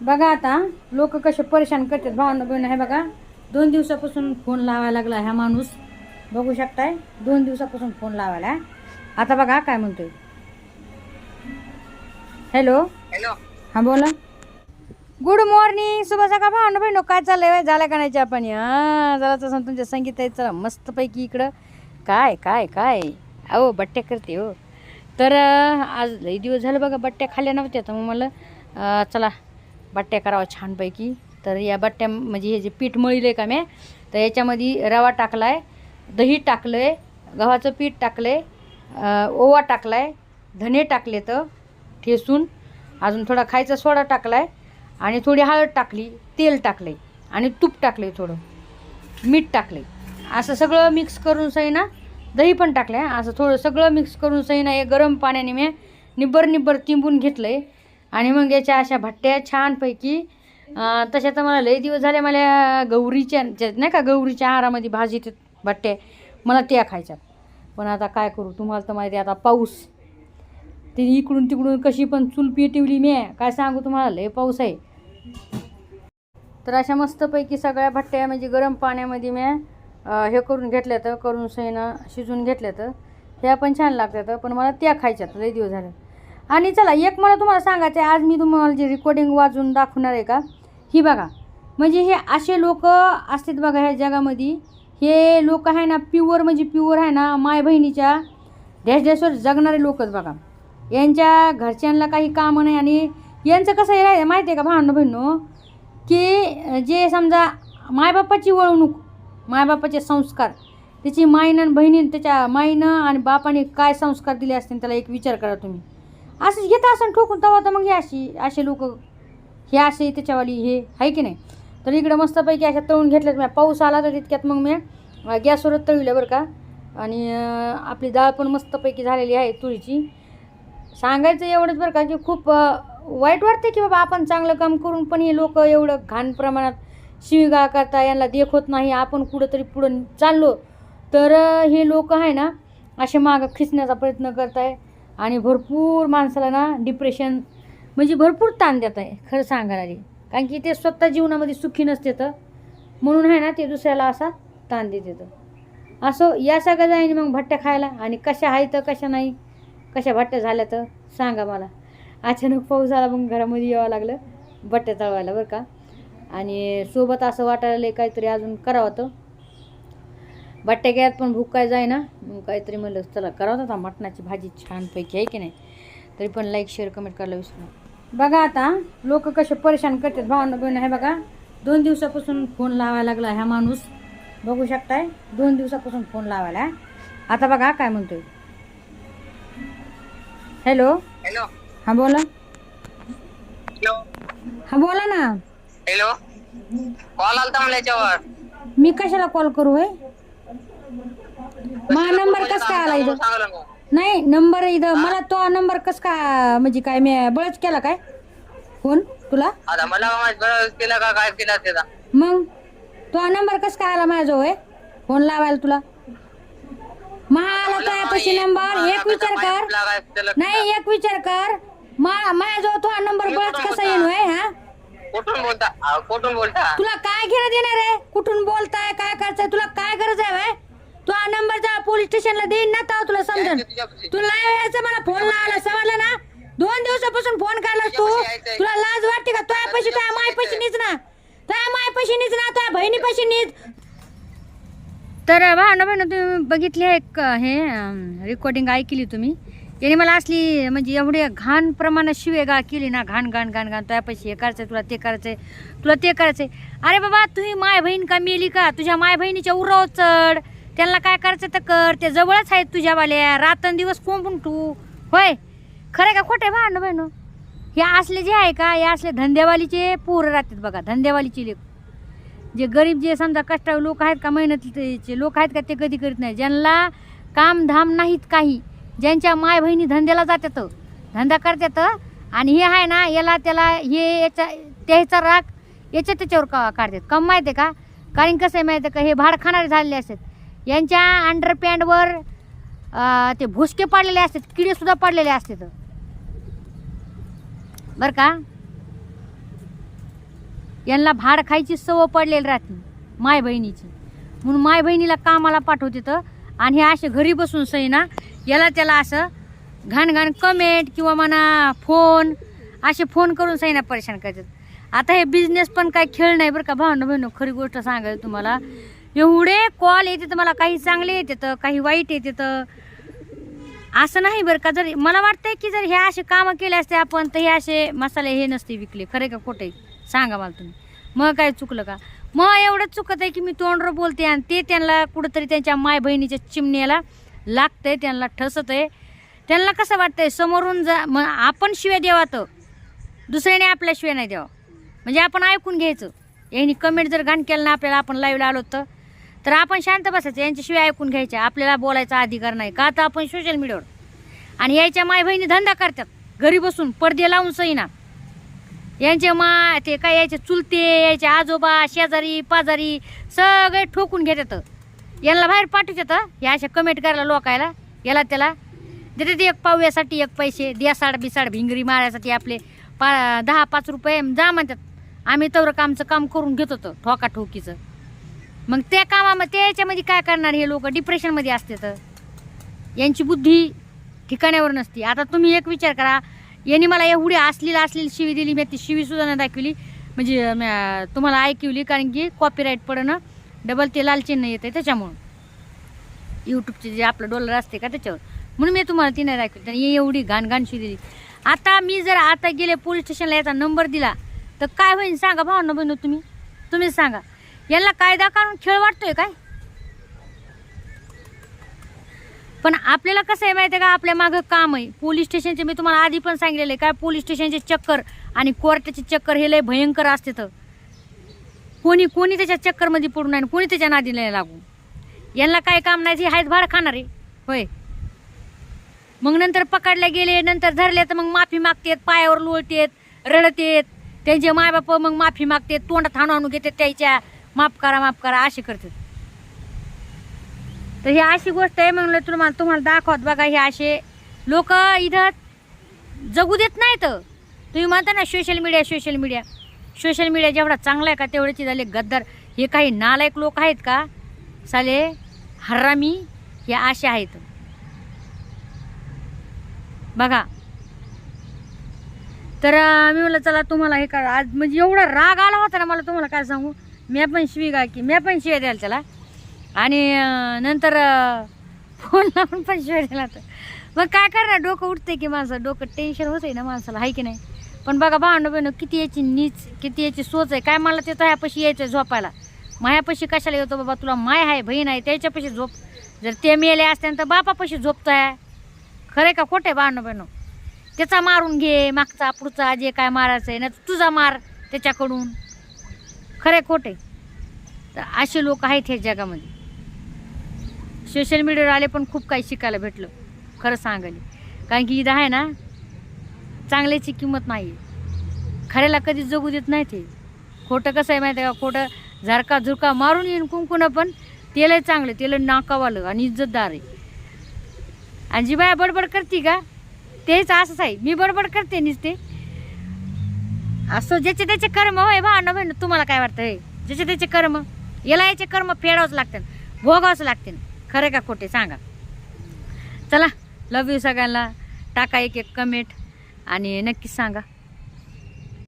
बघा आता लोक कसे परेशान करतात. भावना बहिण हे बघा दोन दिवसापासून फोन लावायला लागला ह्या माणूस. बघू शकताय दोन दिवसापासून फोन लावायला. आता बघा काय म्हणतोय. हॅलो हॅलो हा बोला. गुड मॉर्निंग शुभ सकाळ. भावना बहिण काय चाललंय? झालं का नाही चहा पाणी? हा जरा तसं तुमच्या संगीत आहे चला मस्तपैकी इकडं. काय काय काय? अहो बट्ट्या करते हो. तर आज लई दिवस झालं बघा बट्ट्या खाल्ल्या नव्हत्या तर मग मला चला बट्ट्या करावा छानपैकी. तर या बट्ट्या म्हणजे हे जे पीठ मळीलं आहे का मी तर याच्यामध्ये रवा टाकला आहे दही टाकलं आहे गव्हाचं पीठ टाकलं आहे ओवा टाकला आहे धने टाकले तर ठेसून अजून थोडा खायचा सोडा टाकला आहे आणि थोडी हळद टाकली तेल टाकले आणि तूप टाकले थोडं मीठ टाकले असं सगळं मिक्स करून सही ना दही पण टाकलं आहे असं थोडं सगळं मिक्स करून सही ना हे गरम पाण्याने मी निब्बर निब्बर तिंबून घेतलं आहे आणि मग याच्या अशा भट्ट्या छानपैकी तशा तर मला लई दिवस झाले मला गौरीच्या नाही का गौरीच्या आहारामध्ये भाजी ते भट्टे मला त्या खायच्यात. पण आता काय करू तुम्हाला तर माहिती आहे आता पाऊस. ते इकडून तिकडून कशी पण चूल पेटवली मी काय सांगू तुम्हाला लय पाऊस आहे. तर अशा मस्तपैकी सगळ्या भट्ट्या म्हणजे गरम पाण्यामध्ये मी हे करून घेतल्या तर करून सैनं शिजून घेतल्या तर ह्या पण छान लागतात पण मला त्या खायच्यात लई दिवस झाले. आणि चला एक मला तुम्हाला सांगायचं आहे आज मी तुम्हाला जे रेकॉर्डिंग वाजून दाखवणार आहे का? ही बघा म्हणजे हे असे लोक असतात बघा ह्या जगामध्ये. हे लोक आहे ना प्युअर म्हणजे प्युअर आहे ना माय बहिणीच्या डॅश डॅशवर जगणारे लोकच बघा. यांच्या घरच्यांना काही कामं नाही आणि यांचं कसं आहे माहिती आहे का भांडणं बहिणो की जे समजा मायबापाची वळवणूक मायबापाचे संस्कार त्याची माईनं आणि बहिणीनं त्याच्या माईनं आणि बापाने काय संस्कार दिले असतील त्याला एक विचार करा तुम्ही. असंच घेता असं ठोकून तवा तर मग हे अशी असे लोक हे असे त्याच्यावाली हे आहे की नाही? तर इकडं मस्तपैकी अशा तळून घेतल्यात मी पाऊस आला तर तितक्यात मग मी अं, गॅसवरच तळविल्या बरं का. आणि आपली डाळ पण मस्तपैकी झालेली आहे तुळीची सांगायचं एवढंच बरं का की खूप वाईट वाटतं की बाबा आपण चांगलं काम करून पण हे लोक एवढं घाण प्रमाणात शिवीगाळ करता यांना देख होत नाही आपण कुठंतरी पुढं चाललो. तर हे लोक आहे ना असे मागं खिचण्याचा प्रयत्न करत आहे आणि भरपूर माणसाला ना डिप्रेशन म्हणजे भरपूर ताण देत आहे खरं सांगायला कारण की ते स्वतः जीवनामध्ये सुखी नसते तर. म्हणून आहे ना ते दुसऱ्याला असा ताण देते तर असं या सगळ्या जाईन मग भट्ट्या खायला आणि कशा आहेत कशा नाही कशा भट्ट्या झाल्या तर सांगा मला. अचानक पाऊस आला मग घरामध्ये यावं लागलं भट्ट्या तळवायला बरं का. आणि सोबत असं वाटायला काहीतरी अजून करावं तर घ्यात पण भूक काय जाय ना मग काहीतरी म्हणलं चला करावं आता मटणाची भाजी छानपैकी आहे की नाही? तरी पण लाईक शेअर कमेंट करायला विसरू नका. बघा आता लोक कसे परेशान करतात. भावना बहिण हे बघा दोन दिवसापासून फोन लावायला लागला ह्या माणूस. बघू शकताय दोन दिवसापासून फोन लावायला. आता बघा काय म्हणतोय. हॅलो हॅलो हा बोला. हॅलो हा बोला ना. हॅलो कॉल आलता मला याच्यावर. मी कशाला कॉल करू होय माझा नंबर कस काय आला इथं नाही नंबर इथं मला तो नंबर कस काय म्हणजे काय मी बळच केला काय? फोन तुला? आता मला माहीत बरं केलं का काय केलं त्याचा? मग? तो नंबर कस काय आला माझ्याजवळ फोन लावायला तुला? महा आला तो यापाशी नंबर? एक विचार कर. नाही एक विचार कर. मा माझ्याजवळ तो नंबर बळच कसा येईल होय हा? कुठून बोलता? अहो, कुठून बोलता? तुला काय घेणं देणार आहे? कुठून बोलताय काय करायचंय तुला काय गरज आहे व्हय? तू हा नंबरचा पोलीस स्टेशनला देईन ना तेव्हा तुला समजन. तुझ्यापाशी. तुला नाही यायचं मला फोन लावायला समजलं ना? दोन दिवसापासून फोन काढलास तू. तुझ्यापाशी यायचंय. तुला लाज वाटते का? तुझ्या पैसे तुझ्या माय पैसे नीच ना. तुझ्या माय पैसे नीच ना तुझ्या बहिणी पैसे नीच. तर भावना बहिण तुम्ही बघितली आहे एक हे रेकॉर्डिंग ऐकली तुम्ही. याने मला असली म्हणजे एवढे घाण प्रमाणात शिवेगाळ केली ना घाण घाण घाण घाण. तुझ्या पैसे हे करायचंय तुला ते करायचंय तुला ते करायचंय. अरे बाबा तुम्ही माय बहीण का मेली का? तुझ्या माय बहिणीच्या उराव चढ. त्यांना काय करायचं तर कर ते जवळच आहेत तुझ्यावाल्या. रात्रंदिवस कोंबून तू होय? खरं का? खोटे आहे भांडण बहिण हे असले जे आहे का हे असले धंदेवालीचे पोरं राहतात बघा धंदेवालीचे लेख जे गरीब जे समजा कष्टाळू लोक आहेत का मेहनतीचे लोक आहेत का ते कधी करीत नाही. ज्यांना कामधाम नाहीत काही ज्यांच्या माय बहिणी धंद्याला जातात धंदा करतात आणि हे आहे ना याला त्याला हे याच्या त्याचा राग याच्या त्याच्यावर का काढतात. कम माहिती आहे का? कारण कसं आहे माहिती आहे का? हे भाड खाणारे झालेले असतात. यांच्या अंडरपॅन्टवर ते भुसके पडलेले असतात किडेसुद्धा पडलेले असतात. बरं का? यांना भाड खायची सवय पडलेली राहते माय बहिणीची. म्हणून माय बहिणीला कामाला पाठवते तर आणि हे असे घरी बसून सही ना याला त्याला असं घाण घाण कमेंट किंवा म्हणा फोन असे फोन करून सही ना परेशान करतात. आता हे बिझनेस पण काही खेळ नाही बरं का भावना बहिणू खरी गोष्ट सांगायला तुम्हाला. एवढे कॉल येते तर मला काही चांगले येते तर काही वाईट येते तर. असं नाही बरं का जर मला वाटतंय की जर हे असे कामं केले असते आपण तर हे असे मसाले हे नसते विकले. खरे का खोटे सांगा मला तुम्ही. मग काय चुकलं का? मग एवढं चुकत आहे की मी तोंडवर बोलते आणि ते त्यांना कुठंतरी त्यांच्या माय बहिणीच्या चिमण्याला लागतंय त्यांना ठसत आहे त्यांना कसं वाटतंय? समोरून जा मग आपण शिव्या द्यावा तर. दुसऱ्याने आपल्या शिव्या नाही द्यावा म्हणजे आपण ऐकून घ्यायचं. यांनी कमेंट जर घाण केलं ना आपल्याला आपण लाईव्हला आलो तर. तर आपण शांत बसायचं यांच्याशिवाय ऐकून घ्यायच्या आपल्याला बोलायचा अधिकार नाही. का तर आपण सोशल मीडियावर आणि यायच्या माय बहिणी धंदा करतात. घरी बसून पडदे लावून सईना. यांचे मा ते काय यायचे चुलते यायचे आजोबा शेजारी पाजारी सगळे ठोकून घेतात. यांना बाहेर पाठवतात. या अशा कमेंट करायला लोकायला. याला त्याला देतात एक पाव्यासाठी एक पैसे. द्यासाड बिसाड भिंगरी मारायसाठी आपले पा दहा पाच रुपये. जा म्हणतात. आम्ही तेवढं आमचं काम करून घेत होतं. ठोका ठोकीचं. मग त्या कामामध्ये त्याच्यामध्ये काय करणार हे लोक? डिप्रेशनमध्ये असते तर. यांची बुद्धी ठिकाण्यावर नसते. आता तुम्ही एक विचार करा. यांनी मला एवढी असलेली असलेली शिवी दिली मी ती शिवीसुद्धा नाही दाखवली. म्हणजे तुम्हाला ऐकवली कारण की कॉपीराईट पडणं डबल ते लाल चिन्ह आहे त्याच्यामुळं. यूट्यूबचे जे आपलं डॉलर असते का त्याच्यावर. म्हणून मी तुम्हाला ती नाही दाखवली. त्यांनी एवढी घाण घाण शिवी दिली. आता मी जर आता गेले पोलीस स्टेशनला याचा नंबर दिला तर काय होईल सांगा भावना बहिण तुम्ही. तुम्हीच सांगा. यांना कायदा काढून खेळ वाटतोय काय? पण आपल्याला कसं आहे माहिती आहे का? आपल्या मागं काम आहे. पोलीस स्टेशनचे मी तुम्हाला आधी पण सांगितलेलं आहे. काय पोलीस स्टेशनचे चक्कर आणि कोर्टाचे चक्कर हे लय भयंकर असते तर. कोणी कोणी त्याच्या चक्करमध्ये पडू नाही कोणी त्याच्या नादी नाही लागू. यांना काय काम नाही ते हायत भाड खाणारे होय. मग नंतर पकडले गेले नंतर धरले तर मग माफी मागतेत पायावर लोळतेत रडतेत. त्यांचे मायबाप मग माफी मागतेत तोंडात हाणू आणून घेतात त्याच्या. माफ करा माफ करा अशी करतात. तर ही अशी गोष्ट आहे म्हणलं तुम्हाला तुम्हाला दाखवत बघा हे असे लोक इथं जगू देत नाहीत. तुम्ही म्हणता ना social media social media social media जेवढा चांगला आहे का तेवढेच झाले गद्दार. हे काही नालायक लोक आहेत का? साले हरामी हे असे आहेत. बघा. तर मी म्हणलं चला तुम्हाला हे का आज म्हणजे एवढा राग आला होता ना मला तुम्हाला काय सांगू? मी पण शिवी गा की मी पण शिव्या द्यायला त्याला. आणि नंतर फोन लावून पण शिवाय द्यायला तर मग काय करणार? डोकं उठते की माणसं डोकं टेन्शन होतंय ना माणसाला आहे की नाही? पण बघा भांडं बहिण किती याची नीच किती याची सोच आहे. काय मला ते ह्यापाशी यायचं झोपायला? मायापाशी कशाला येतो बाबा तुला? माय आहे बहीण आहे त्याच्यापाशी झोप. जर ते मेले असते तर बापापाशी झोपतोय. खरं का? खोटे भांडं बहिण त्याचा मारून घे मागचा पुढचा जे काय मारायचं आहे ना तुझा मार त्याच्याकडून. खरे खोटे तर असे लोक आहेत ह्या जगामध्ये. सोशल मीडियावर आले पण खूप काही शिकायला भेटलं. खरं सांगायला. कारण की इथं आहे ना चांगल्याची किंमत नाही खऱ्याला कधी जगू देत नाही ते खोटं कसं आहे माहिती आहे का? खोटं झरका झुरका मारून येईन कुंकुनं पण तेलही चांगलं तेल नाकावालं आणि इज्जतदार आहे. आणि जी बाया बडबड करते का? तेच असंच आहे. मी बडबड करते नुसते. असं ज्याचे त्याचे कर्म होय भावना बहिण तुम्हाला काय वाटतं ज्याचे त्याचे कर्म याला याचे कर्म फेडावंच लागतील भोगावंच लागतील. खरे का खोटे? सांगा. चला लव यू सगळ्यांना. टाका एक एक कमेंट आणि नक्कीच सांगा.